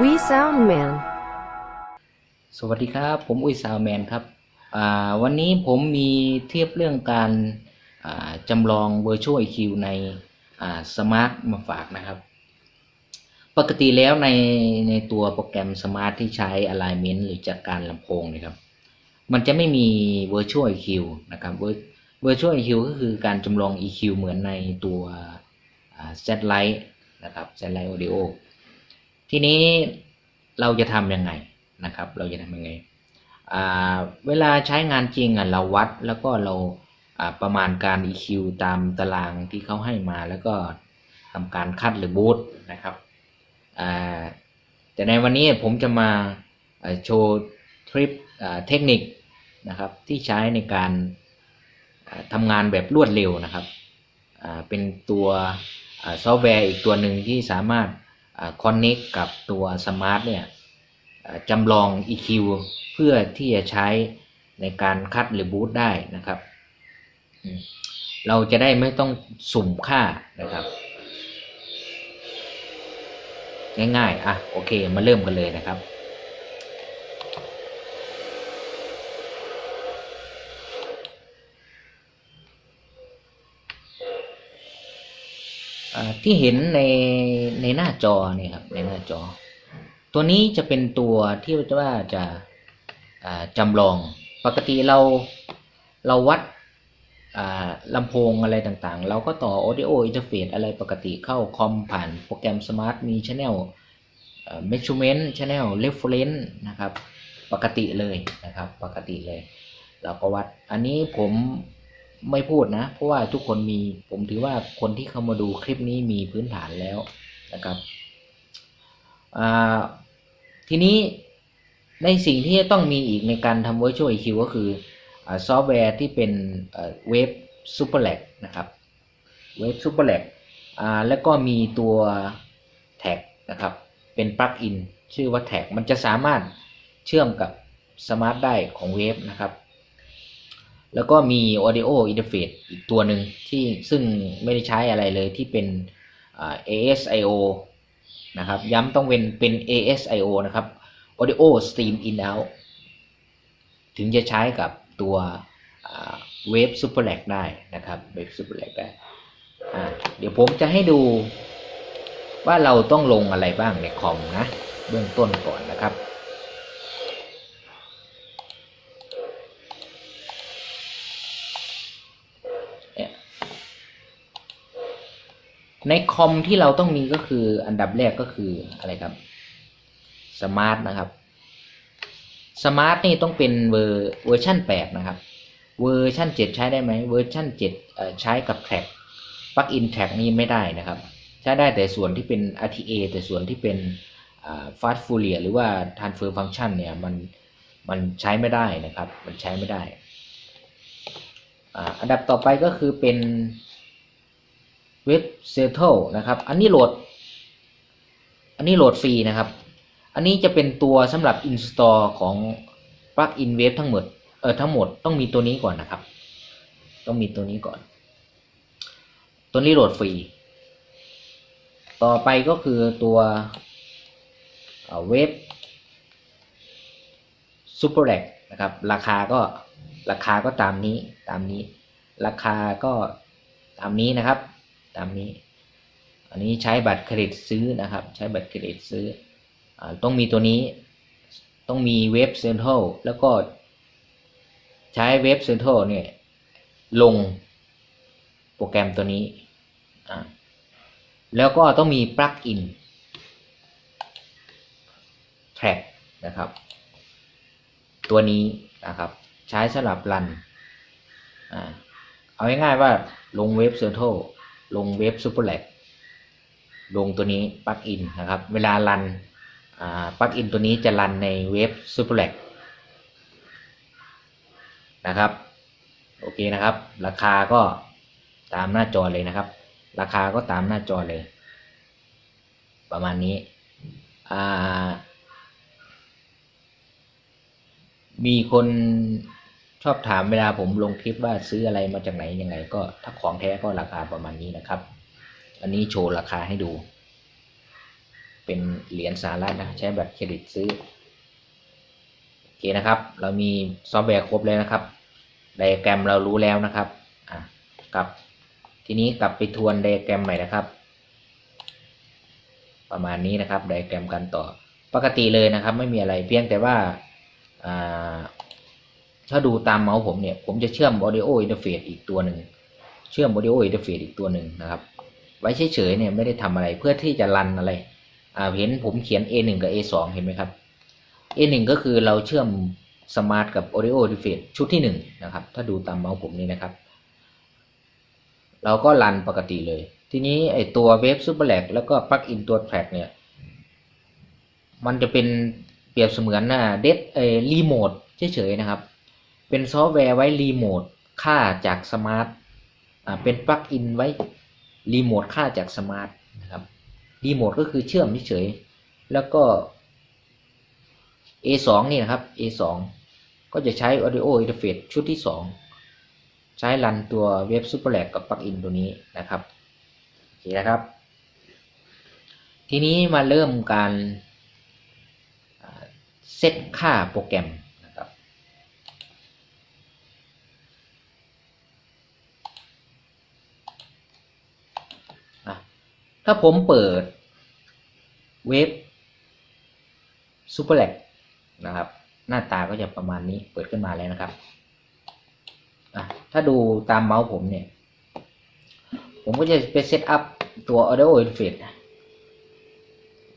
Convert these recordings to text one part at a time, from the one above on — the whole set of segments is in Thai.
We Sound Man. สวัสดีครับ ผมอุ้ยซาวแมนครับ วันนี้ผมมีเทียบเรื่องการจำลอง Virtual IQ ในอ่า Smart มาฝากนะครับ ปกติแล้วในในตัวโปรแกรม Smart ที่ใช้ Alignment หรือจัดการลำโพงเนะครับ มันจะไม่มี Virtual IQ นะครับ Vir- Virtual IQ ก็คือการจำลอง EQ เหมือนในตัวอ่า Satellite นะครับ Satellite Audio ทีนี้เราจะทำยังไงนะครับ เราจะทำยังไงเวลาใช้งานจริงอะเราวัดแล้วก็เราประมาณการ EQ ตามตารางที่เขาให้มาแล้วก็ทำการคัดหรือบูตนะครับแต่ในวันนี้ผมจะมาโชว์ทริปเทคนิคนะครับที่ใช้ในการอ่าทำงานแบบรวดเร็วนะครับเป็นตัวซอฟต์แวร์อีกตัวหนึ่งที่สามารถ คอนเน็กกับตัวสมาร์ทเนี่ยจำลอง EQ เพื่อที่จะใช้ในการคัดหรือบูตได้นะครับ เราจะได้ไม่ต้องสุ่มค่านะครับ ง่ายๆ อะ โอเค มาเริ่มกันเลยนะครับ ที่เห็นในในหน้าจอเนี่ยครับในหน้าจอ ตัวนี้จะเป็นตัวที่ว่าจะาจำลองปกติเราเราวัดลำโพงอะไรต่างๆ เราก็ต่อ audio interface อะไรปกติเข้าคอมผ่านโปรแกรม Smart มี Channel เอ่อ measurement Channel reference นะครับ ปกติเลยนะครับ ปกติเลย เราก็วัดอันนี้ผม ไม่พูดนะ เพราะว่าทุกคนมี ผมถือว่าคนที่เข้ามาดูคลิปนี้มีพื้นฐานแล้วนะครับอ่าทีนี้ในสิ่งที่จะต้องมีอีกในการทำ Virtual IQ ก็คืออซอฟต์แวร์ที่เป็นเว็บ Superlag นะครับเว็บ Superlag อ่าแล้วก็มีตัวแท็กนะครับ เป็นปลั๊กอินชื่อว่าแท็กมันจะสามารถเชื่อมกับสมาร์ทได้ของเว็บนะครับ แล้วก็มี Audio Interface อีกตัวหนึ่งที่ซึ่งไม่ได้ใช้อะไรเลยที่เป็นอ่า ASIO นะครับย้ำต้องเป็นเป็น ASIO นะครับ Audio Stream In Out ถึงจะใช้กับตัวเว็บ Superlag ได้นะครับเว็บ Superlag ได้เดี๋ยวผมจะให้ดูว่าเราต้องลงอะไรบ้างในคอมนะ เบื้องต้นก่อนนะครับ ในคอมที่เราต้องมีก็คืออันดับแรกก็คืออะไรครับสมาร์ทนะครับสมาร์ทนี่ต้องเป็นเวอร์เวอร์ชัน8 นะครับ เวอร์ชัน7 ใช้ได้ไหมเวอร์ชัน7เอ่อใช้กับแท็กปลั๊กอินแท็กนี่ไม่ได้นะครับ ใช้ได้แต่ส่วนที่เป็น RTA แต่ส่วนที่เป็นฟาสต์ฟูเรียหรือว่า transfer function เนี่ยมันมันใช้ไม่ได้นะครับ มันใช้ไม่ได้อาอันดับต่อไปก็คือเป็น เว็บเซ t ท e นะครับ อันนี้โหลด อันนี้โหลดฟรีนะครับ อันนี้จะเป็นตัวสำหรับ install ของ plugin web ทั้งหมด เออทั้งหมดต้องมีตัวนี้ก่อนนะครับ ต้องมีตัวนี้ก่อน ตัวนี้โหลดฟรี ต่อไปก็คือตัวเว็บ Superac นะครับ ราคาก็ราคาก็ตามนี้ตามนี้ ราคาก็ตามนี้นะครับ ตามนี้ อันนี้ใช้บัตรเครดิตซื้อนะครับ ใช้บัตรเครดิตซื้ออต้องมีตัวนี้ต้องมีเว็บเซ็นทรัลแล้วก็ใช้เว็บเซ็นทรัลเนี่ยลงโปรแกรมตัวนี้ แล้วก็ต้องมีปลั๊กอิน track นะครับ ตัวนี้นะครับ ใช้สำหรับรัน เอาง่ายๆว่าลงเว็บเซ็นทรัล ลงเว็บ Superlag ลงตัวนี้ปลั๊กอินนะครับ เวลารันปลั๊กอินตัวนี้จะรันในเว็บ Superlag นะครับโอเคนะครับ ราคาก็ตามหน้าจอเลยนะครับ ราคาก็ตามหน้าจอเลย ประมาณนี้มีคน ชอบถามเวลาผมลงคลิปว่าซื้ออะไรมาจากไหนยังไง ก็ถ้าของแท้ก็ราคาประมาณนี้นะครับ อันนี้โชว์ราคาให้ดู เป็นเหรียญสหรัฐนะใช้บัตรเครดิตซื้อโอเคนะครับ เรามีซอฟต์แวร์ครบแล้วนะครับไดอะแกรมเรารู้แล้วนะครับอะกลับทีนี้กลับไปทวนไดอะแกรมใหม่นะครับ ประมาณนี้นะครับไดอะแกรมการต่อปกติเลยนะครับ ไม่มีอะไรเพียงแต่ว่าอ่า ถ้าดูตามเมาส์ผมเนี่ย ผมจะเชื่อม audio interface อีกตัวหนึ่ง เชื่อม audio interface อีกตัวหนึ่งนะครับ ไว้เฉยๆเนี่ยไม่ได้ทำอะไรเพื่อที่จะรันอะไร อ่าเห็นผมเขียน A1 กับ A2 เห็นไหมครับ A1 ก็คือเราเชื่อมสมาร์ทกับ audio interface ชุดที่หนึ่งนะครับ ถ้าดูตามเมาส์ผมนี่นะครับ เราก็รันปกติเลย ทีนี้ไอตัวเว็บซูเปอร์แลกแล้วก็ปลั๊กอินตัวแทร็กเนี่ย มันจะเป็นเปรียบเสมือนนะเดสเอรีโมทเฉยๆนะครับ เป็นซอฟต์แวร์ไว้รีโมทค่าจากสมาร์ทเป็นปลั๊กอินไว้รีโมทค่าจากสมาร์ทนะครับรีโมทก็คือเชื่อมเฉยแล้วก็ A2 นี่นะครับ A2 ก็จะใช้ Audio Interface ชุดที่ 2 ใช้รันตัวเว็บ Superlag กับปลั๊กอินตัวนี้นะครับโอเคนะครับ ทีนี้มาเริ่มการเซตค่าโปรแกรมนะครับ อะ ถ้าผมเปิดเว็บ Superlag นะครับ หน้าตาก็จะประมาณนี้เปิดขึ้นมาแล้วนะครับถ้าดูตามเมาส์ผมเนี่ย ผมก็จะไปเซตอัพตัว audio interface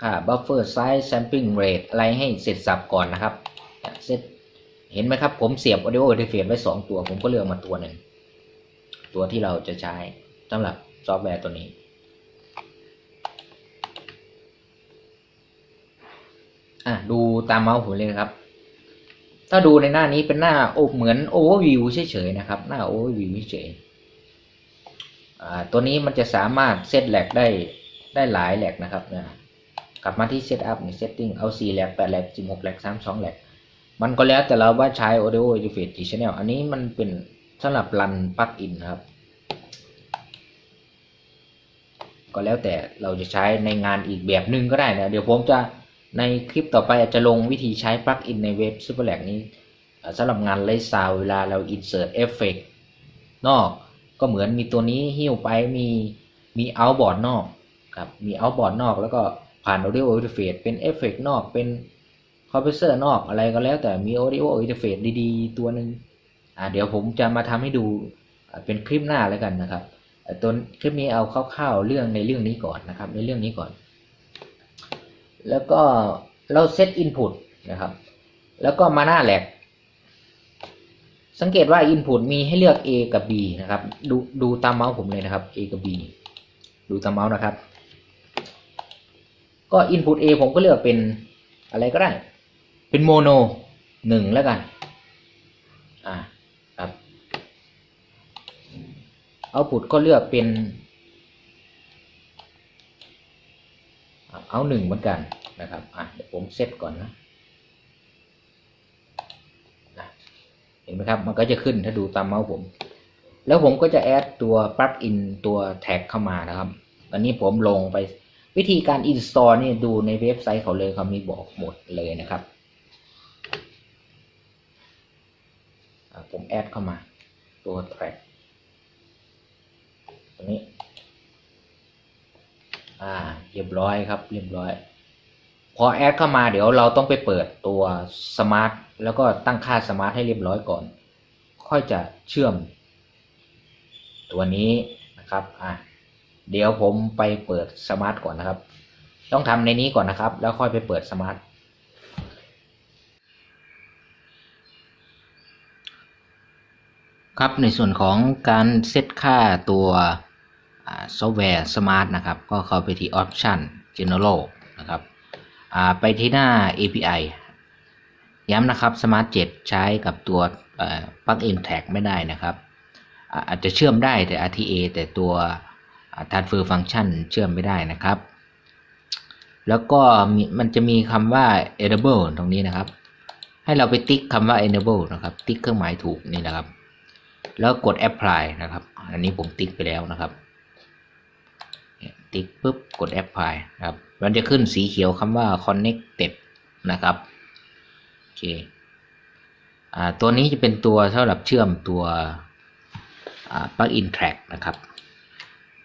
ค่า buffer size sampling rate อะไรให้เสร็จสับก่อนนะครับเซตเห็นไหมครับ ผมเสียบ audio interface ไว้ 2 ตัว ผมก็เลือกมาตัวหนึ่ง ตัวที่เราจะใช้สำหรับซอฟต์แวร์ตัวนี้ อะดูตามเมาส์ผมเลยครับ ถ้าดูในหน้านี้เป็นหน้าโอเหมือน overview เฉยๆนะครับ หน้า overview เฉยอ่าตัวนี้มันจะสามารถเซตแหลกได้ได้หลายแหลกนะครับเนี่ยกลับมาที่ setup ใน setting เอา4แหลก8แหลก16แหลก32แหลกมันก็แล้วแต่เราว่าใช้ audio interface กี่ channel อันนี้มันเป็นสำหรับรันปลั๊กอินครับ ก็แล้วแต่เราจะใช้ในงานอีกแบบหนึ่งก็ได้นะ เดี๋ยวผมจะ ในคลิปต่อไปอาจจะลงวิธีใช้ปลั๊กอินในเว็บ Superlag นี้สำหรับงานไลฟ์ซาวเวลาเรา insert effect นอกก็เหมือนมีตัวนี้หิ้วไปมีมี outboard นอกครับมี outboard นอกแล้วก็ผ่าน audio interface เป็นเอฟเฟกนอกเป็น compressor นอกอะไรก็แล้วแต่มี audio interface ดีๆ ตัวหนึ่งอ่าเดี๋ยวผมจะมาทำให้ดูเป็นคลิปหน้าแล้วกันนะครับตัวคลิปนี้เอาคร่าวๆเรื่องในเรื่องนี้ก่อนนะครับในเรื่องนี้ก่อน แล้วก็เราเซตอินพุตนะครับ แล้วก็มาหน้าแหลกสังเกตว่า Input มีให้เลือก A กับ B นะครับ ดูดูตามเมาส์ผมเลยนะครับ A กับ B ดูตามเมาส์นะครับ ก็ Input A ผมก็เลือกเป็นอะไรก็ได้ เป็นโมโนหนึ่งแล้วกัน อ่าครับ Output ก็เลือกเป็น เอาหนึ่งเหมือนกันนะครับอะเดี๋ยวผมเซตก่อนนะเห็นไหมครับ มันก็จะขึ้นถ้าดูตามเมาส์ผม แล้วผมก็จะแอดตัวปลั๊กอินตัวแท็กเข้ามานะครับ อันนี้ผมลงไปวิธีการ install นี่ดูในเว็บไซต์เขาเลยเขามีบอกหมดเลยนะครับ ผมแอดเข้ามา ตัวแท็กตัวนี้ อ่า เรียบร้อยครับ เรียบร้อย พอแอดเข้ามาเดี๋ยวเราต้องไปเปิดตัวสมาร์ทแล้วก็ตั้งค่าสมาร์ทให้เรียบร้อยก่อน ค่อยจะเชื่อม ตัวนี้นะครับอะเดี๋ยวผมไปเปิดสมาร์ทก่อนนะครับ ต้องทำในนี้ก่อนนะครับ แล้วค่อยไปเปิดสมาร์ทครับในส่วนของการเซตค่าตัว ซอฟต์แวร์สมาร์ทนะครับ ก็เข้าไปที่ Option General นะครับไปที่หน้า API ย้ำนะครับ Smart 7 ใช้กับตัว Plug-in Tag ไม่ได้นะครับ อาจจะเชื่อมได้แต่ RTA แต่ตัว Transfer Function เชื่อมไม่ได้นะครับ แล้วก็มันจะมีคำว่า enable ตรงนี้นะครับ ให้เราไปติ๊กคำว่า enable นะครับ ติ๊กเครื่องหมายถูกนี่นะครับ แล้วกด apply นะครับ อันนี้ผมติ๊กไปแล้วนะครับ ติ๊กปุ๊บกด apply ครับมันจะขึ้นสีเขียวคำว่า connected นะครับโอเคอ่าตัวนี้จะเป็นตัวสำหรับเชื่อมตัวอ่า plug-in track นะครับ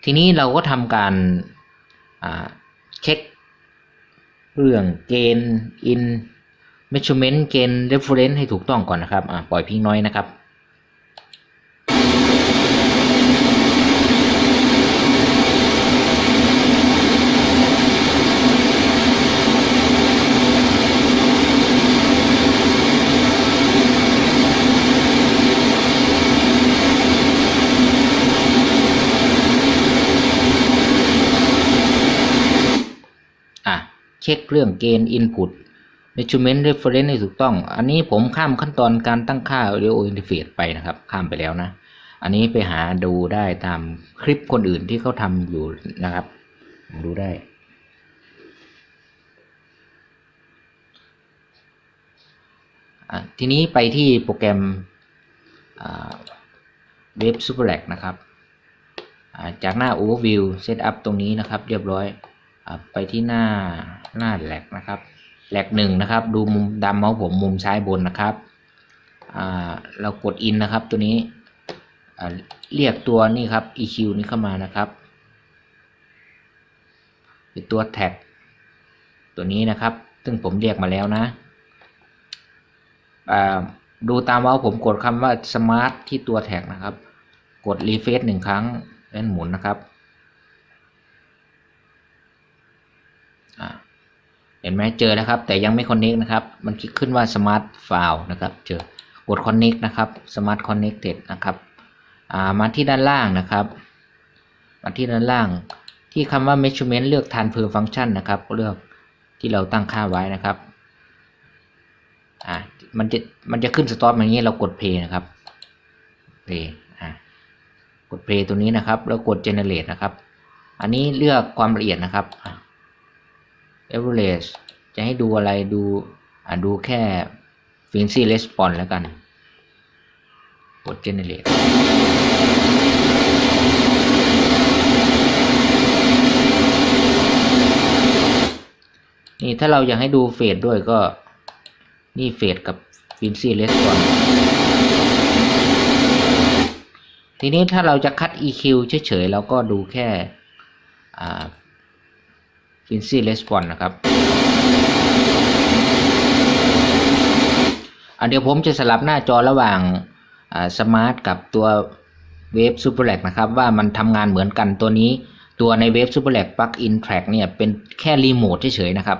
ทีนี้เราก็ทำการอ่าเช็คเรื่องเกณฑ์ in measurement เกณฑ์ reference ให้ถูกต้องก่อนนะครับอ่าปล่อยพิงน้อยนะครับ อะ เช็คเรื่องเกณฑ์ input measurement reference ให้ถูกต้อง อันนี้ผมข้ามขั้นตอนการตั้งค่า audio interface ไปนะครับ ข้ามไปแล้วนะ อันนี้ไปหาดูได้ตามคลิปคนอื่นที่เขาทำอยู่นะครับดูได้ทีนี้ไปที่โปรแกรมเว็บ Super นะครับ จากหน้า Overview Setup ตรงนี้นะครับ เรียบร้อย ไปที่หน้าหน้าแหลกนะครับแหลกหนึ่งนะครับ ดูมุมดำเมาส์ผมมุมซ้ายบนนะครับเรากด In นนะครับตัวนี้เรียกตัวนี่ครับ EQ นี้เข้ามานะครับเป็นตัวแท็กตัวนี้นะครับ ซึ่งผมเรียกมาแล้วนะดูตามเมาส์ผมกดคำว่า smart ที่ตัวแท็กนะครับ กด refresh หนึ่งครั้งแล้วหมุนนะครับอ่า เห็นไหมเจอแล้วครับ แต่ยังไม่ connect นะครับ มันคิดขึ้นว่า smart file นะครับ เจอกด connect นะครับ smart connected นะครับมาที่ด้านล่างนะครับ มาที่ด้านล่าง ที่คำว่า measurement เลือก transfer function นะครับ เลือกที่เราตั้งค่าไว้นะครับอ่ามันจะมันจะขึ้นสต็อปอย่างนี้เรากด play นะครับ play อ่ากด play ตัวนี้นะครับ แล้วกด generate นะครับ อันนี้เลือกความละเอียดนะครับ average จะให้ดูอะไรดูอ่าดูแค่ frequency response แล้วกันกด generate นี่ถ้าเราอยากให้ดูเฟดด้วยก็นี่เฟดกับฟินซี่เลสก่อนทีนี้ถ้าเราจะคัด EQ เฉยๆเราก็ดูแค่ ฟินซี่レスปอนนะครับอันเดี๋ยวผมจะสลับหน้าจอระหว่างสมาร์ทกับตัวเวฟซูเปอร์แลกนะครับว่ามันทำงานเหมือนกันตัวนี้ ตัวในเวฟซูเปอร์แลกปลั๊กอินแทร็กเนี่ยเป็นแค่รีโมทเฉยๆนะครับ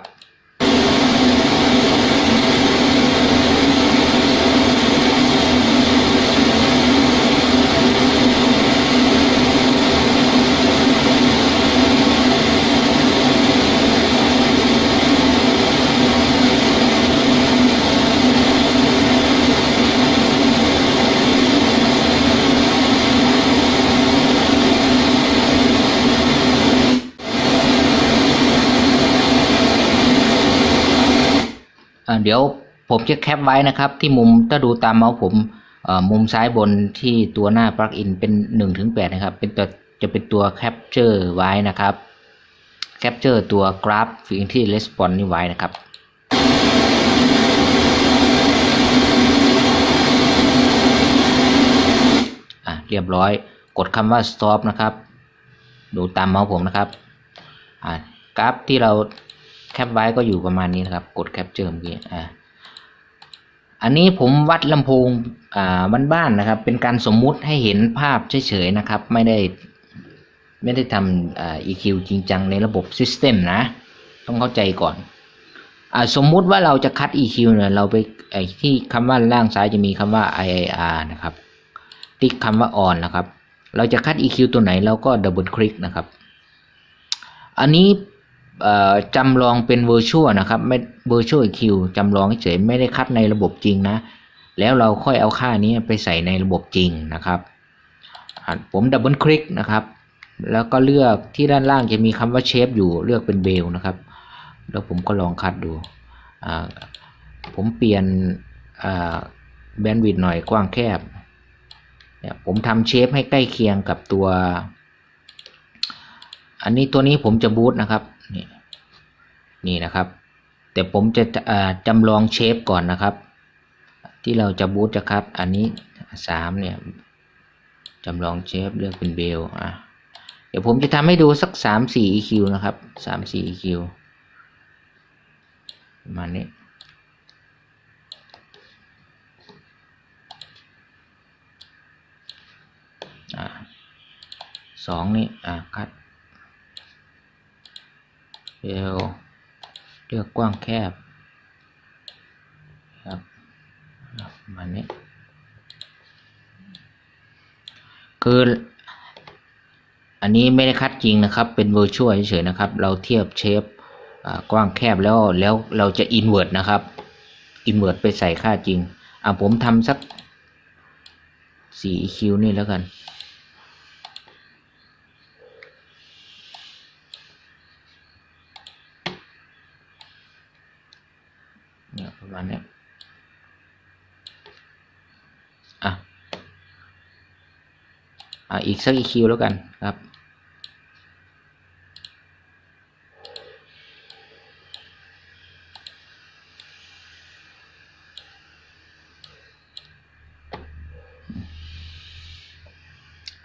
เดี๋ยวผมจะแคปไว้นะครับ ที่มุมถ้าดูตามเมาส์ผมมุมซ้ายบนที่ตัวหน้าปลั๊กอินเป็น1นถึงแนะครับ เป็นตัวจะเป็นตัวแคปเจอร์ไว้นะครับแคปเจอร์ตัวกราฟฟิงที่レスปอนนี่ไว้นะครับอะเรียบร้อยกดคำว่า stop นะครับ ดูตามเมาส์ผมนะครับกราฟที่เรา แคปไว้ก็อยู่ประมาณนี้นะครับ กดแคปเจอร์เมื่อกี้อ่าอันนี้ผมวัดลำโพงอ่าบ้านๆนะครับ เป็นการสมมุติให้เห็นภาพเฉยๆนะครับ ไม่ได้ไม่ได้ทำอ่า EQ จริงจังในระบบ System นะ ต้องเข้าใจก่อนอ่าสมมุติว่าเราจะคัด EQ เนี่ยเราไปไอ้ที่คำว่าล่างซ้ายจะมีคำว่า IIR นะครับ ติ๊กคำว่า on นะครับ เราจะคัด EQ ตัวไหนเราก็ดับเบิลคลิกนะครับ อันนี้ จำลองเป็น virtual นะครับไม่ virtual EQ จำลองเฉยไม่ได้คัดในระบบจริงนะ แล้วเราค่อยเอาค่านี้ไปใส่ในระบบจริงนะครับ ผมดับเบิลคลิกนะครับ แล้วก็เลือกที่ด้านล่างจะมีคำว่าเชฟอยู่เลือกเป็นเบลนะครับ แล้วผมก็ลองคัดดู ผมเปลี่ยนแบนด์วิดต์หน่อยกว้างแคบ ผมทำเชฟให้ใกล้เคียงกับตัว อันนี้ตัวนี้ผมจะบูตนะครับ นี่นี่นะครับ แต่ผมจะจำลองเชฟก่อนนะครับ ที่เราจะบูตจะคัดอันนี้สามเนี่ยจำลองเชฟเลือกเป็นเบลอะเดี๋ยวผมจะทำให้ดูสักสามสี่ EQ นะครับสามสี่ EQ ประมาณนี้สองนี่ อ่าคัด เลเลือกกว้างแคบครับประมาณนี้ คืออันนี้ไม่ได้คัดจริงนะครับ เป็นเวอร์ชวลเฉยๆนะครับ เราเทียบเชฟกว้างแคบแล้วแล้วเราจะอินเวอร์นะครับอินเวอร์ไปใส่ค่าจริง อ่าผมทำสัก 4EQ นี่แล้วกัน เนี่ยประมาณเนี้ยอะ อีกสัก EQ แล้วกันครับ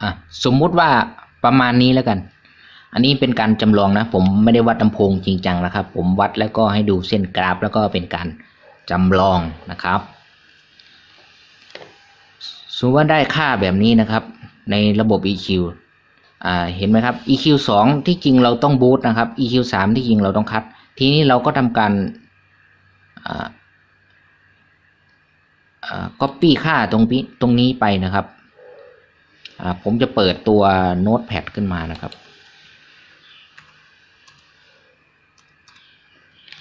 อะสมมุติว่าประมาณนี้แล้วกัน อันนี้เป็นการจำลองนะ ผมไม่ได้วัดลำโพงจริงจังนะครับ ผมวัดแล้วก็ให้ดูเส้นกราฟ แล้วก็เป็นการจำลองนะครับสมมติว่าได้ค่าแบบนี้นะครับ ในระบบ EQ อ่าเห็นไหมครับ EQ 2 ที่จริงเราต้องบูตนะครับ EQ 3 ที่จริงเราต้องคัด ทีนี้เราก็ทำการอ่าอ่า copy ค่าตรงนี้ตรงนี้ไปนะครับ ผมจะเปิดตัว Notepad ขึ้นมานะครับ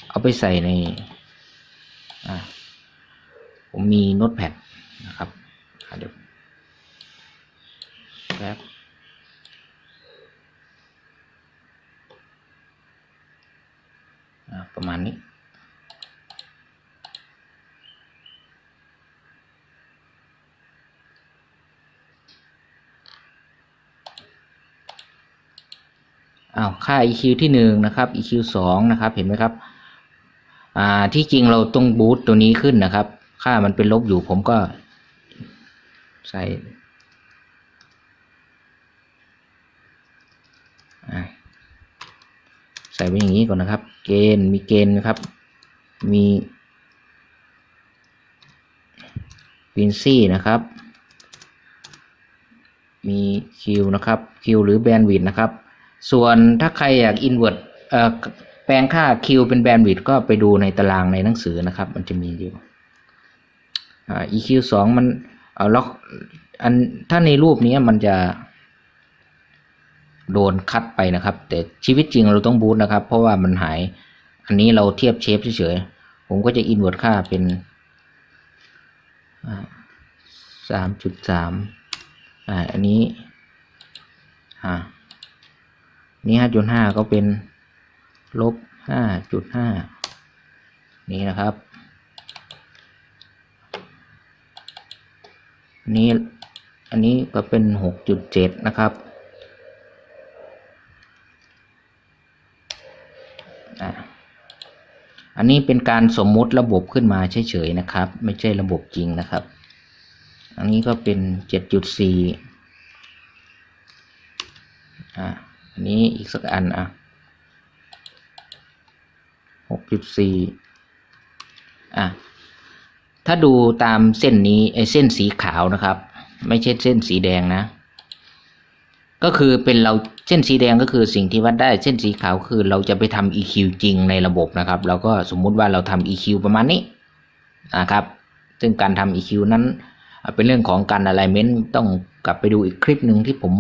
เอาไปใส่ใน ผมมี Notepad นะครับอ่าเดี๋ยว แป๊บประมาณนี้ อ้าว ค่า EQ ที่หนึ่งนะครับ EQ สองนะครับ เห็นไหมครับ อ่า ที่จริงเราต้องบูตตัวนี้ขึ้นนะครับ ค่ามันเป็นลบอยู่ผมก็ใส่อ่า ใส่ไว้อย่างนี้ก่อนนะครับ เกณฑ์มีเกณฑ์นะครับ มีฟินซี่นะครับ มีคิวนะครับคิวหรือแบนด์วิดนะครับ ส่วนถ้าใครอยากอินเวอร์ตแปลงค่าคิวเป็นแบนด์วิดก็ไปดูในตารางในหนังสือนะครับ มันจะมีอยู่อ่า EQ สองมันเอาล็อกอันถ้าในรูปนี้มันจะ โดนคัดไปนะครับ แต่ชีวิตจริงเราต้องบูตนะครับ เพราะว่ามันหาย อันนี้เราเทียบเชฟเฉยๆผมก็จะอินเวอร์ตค่าเป็นสามจุดสามอ่าอันนี้อ่านี่ห้าจุดห้าก็เป็นลบห้าจุดห้านี่นะครับ นี้อันนี้ก็เป็นหกจุดเจ็ดนะครับ อ่า อันนี้เป็นการสมมุติระบบขึ้นมาเฉยๆนะครับ ไม่ใช่ระบบจริงนะครับ อันนี้ก็เป็นเจ็ดจุดสี่อ่าอันนี้อีกสักอันอะหกจุดสี่อะถ้าดูตามเส้นนี้ไอเส้นสีขาวนะครับ ไม่ใช่เส้นสีแดงนะ ก็คือเป็นเราเส้นสีแดงก็คือสิ่งที่วัดได้เส้นสีขาวคือเราจะไปทำ EQ จริงในระบบนะครับ เราก็สมมุติว่าเราทำ EQ ประมาณนี้นะครับ ซึ่งการทำ EQ นั้นเป็นเรื่องของการ alignment ต้องกลับไปดูอีกคลิปหนึ่งที่ผม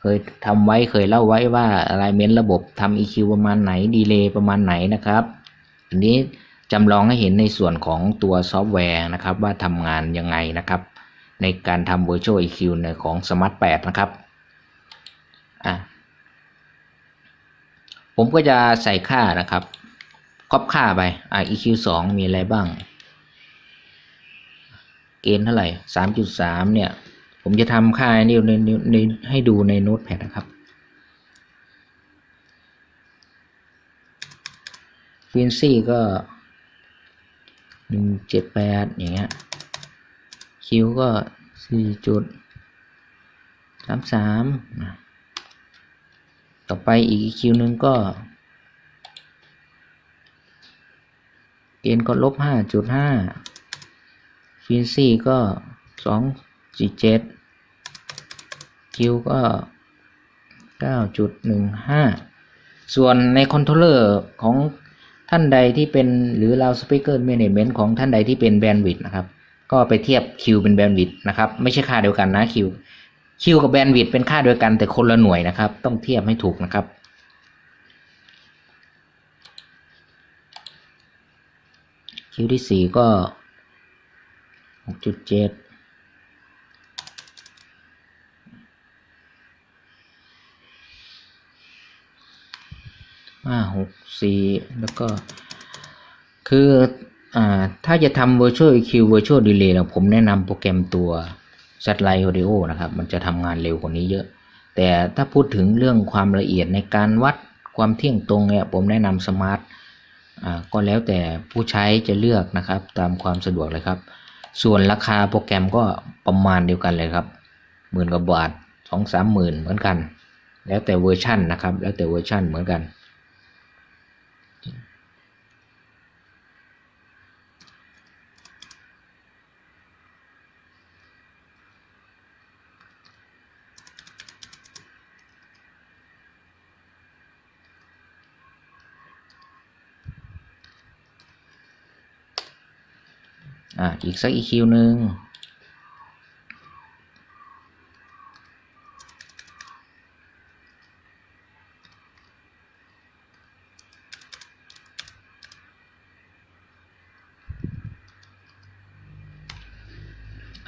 เคยทำไว้เคยเล่าไว้ว่า alignment ระบบทำ EQ ประมาณไหน delay ประมาณไหนนะครับอันนี้จำลองให้เห็นในส่วนของตัวซอฟต์แวร์นะครับ ว่าทำงานยังไงนะครับ ในการทำ virtual EQ ในของ Smart 8 นะครับ ผมก็จะใส่ค่านะครับก๊อปค่าไปอ่า eq 2มีอะไรบ้าง เกณฑ์เท่าไหร่ 3.3 เนี่ย ผมจะทำค่านี้ในในให้ดูในโน้ตแพดนะครับ f r e q u e n c y ก็ 178 อย่างเงี้ยคิวก็ 4.33 ต่อไปอีกคิวหนึ่งก็ เกณฑ์ก็ลบห้าจุดห้าฟินซี่ก็สองสี่เจ็ดคิวก็เก้าจุดหนึ่งห้าส่วนในคอนโทรลเลอร์ของท่านใดที่เป็นหรือเราสปีกเกอร์แมเนจเมนต์ของท่านใดที่เป็นแบนด์วิดต์นะครับ ก็ไปเทียบคิวเป็นแบนด์วิดต์นะครับ ไม่ใช่ค่าเดียวกันนะคิว คิวกับแบนด์วิดต์เป็นค่าเดียวกันแต่คนละหน่วยนะครับ ต้องเทียบให้ถูกนะครับคิวที่สี่ก็หกจุดเจ็ดห้าหกสี่แล้วก็ คือ อ่า ถ้าจะทำ virtual EQ virtual delay แล้วผมแนะนำโปรแกรมตัว satellite audio นะครับ มันจะทำงานเร็วกว่านี้เยอะ แต่ถ้าพูดถึงเรื่องความละเอียดในการวัดความเที่ยงตรงเนี่ยผมแนะนำสมาร์ทอ่าก็แล้วแต่ผู้ใช้จะเลือกนะครับ ตามความสะดวกเลยครับ ส่วนราคาโปรแกรมก็ประมาณเดียวกันเลยครับหมื่นกว่าบาทสองสามหมื่นเหมือนกัน แล้วแต่เวอร์ชั่นนะครับ แล้วแต่เวอร์ชั่นเหมือนกัน อ่าอีกสักอีคิวหนึ่ง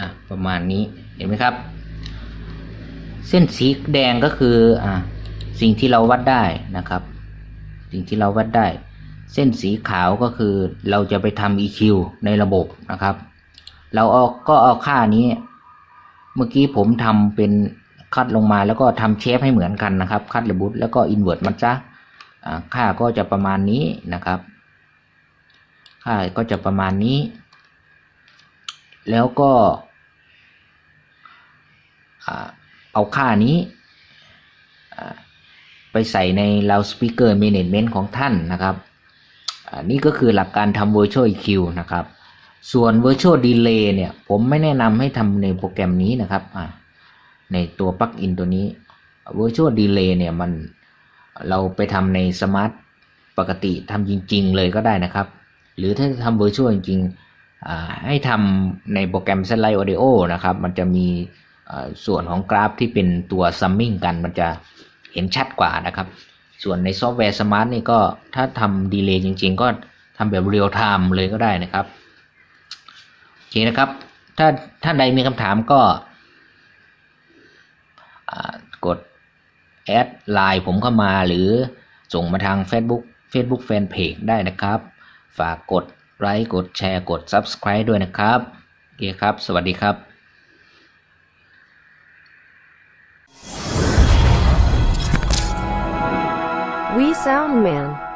อะประมาณนี้เห็นไหมครับ เส้นสีแดงก็คืออ่าสิ่งที่เราวัดได้นะครับ สิ่งที่เราวัดได้ เส้นสีขาวก็คือเราจะไปทำ EQ ในระบบนะครับ เราเอาก็เอาค่านี้ เมื่อกี้ผมทำเป็นคัดลงมาแล้วก็ทำเชฟให้เหมือนกันนะครับ คัดระบุตแล้วก็อินเวอร์ตมันจะค่าก็จะประมาณนี้นะครับ ค่าก็จะประมาณนี้ แล้วก็เอาค่านี้ไปใส่ใน loudspeaker management ของท่านนะครับ อ่านี่ก็คือหลักการทำ virtual EQ นะครับ ส่วน virtual delay เนี่ยผมไม่แนะนำให้ทำในโปรแกรมนี้นะครับในตัวปลั๊กอินตัวนี้ virtual delay เนี่ยมันเราไปทำในสมาร์ทปกติทำจริง ๆ เลยก็ได้นะครับ หรือถ้าทำ virtual จริงๆให้ทำในโปรแกรม Satellite Audio นะครับ มันจะมีส่วนของกราฟที่เป็นตัว summing กันมันจะเห็นชัดกว่านะครับ ส่วนในซอฟต์แวร์สมาร์ทนี่ก็ถ้าทำดีเลย์จริงๆ ก็ทำแบบเรียลไทม์เลยก็ได้นะครับ โอเคนะครับ ถ้าท่านใดมีคำถามก็กดแอดไลน์ผมเข้ามาหรือส่งมาทาง Facebook Facebook Fanpage ได้นะครับ ฝากกดไลค์กดแชร์กด Subscribe ด้วยนะครับ โอเคครับ สวัสดีครับ We Sound Man.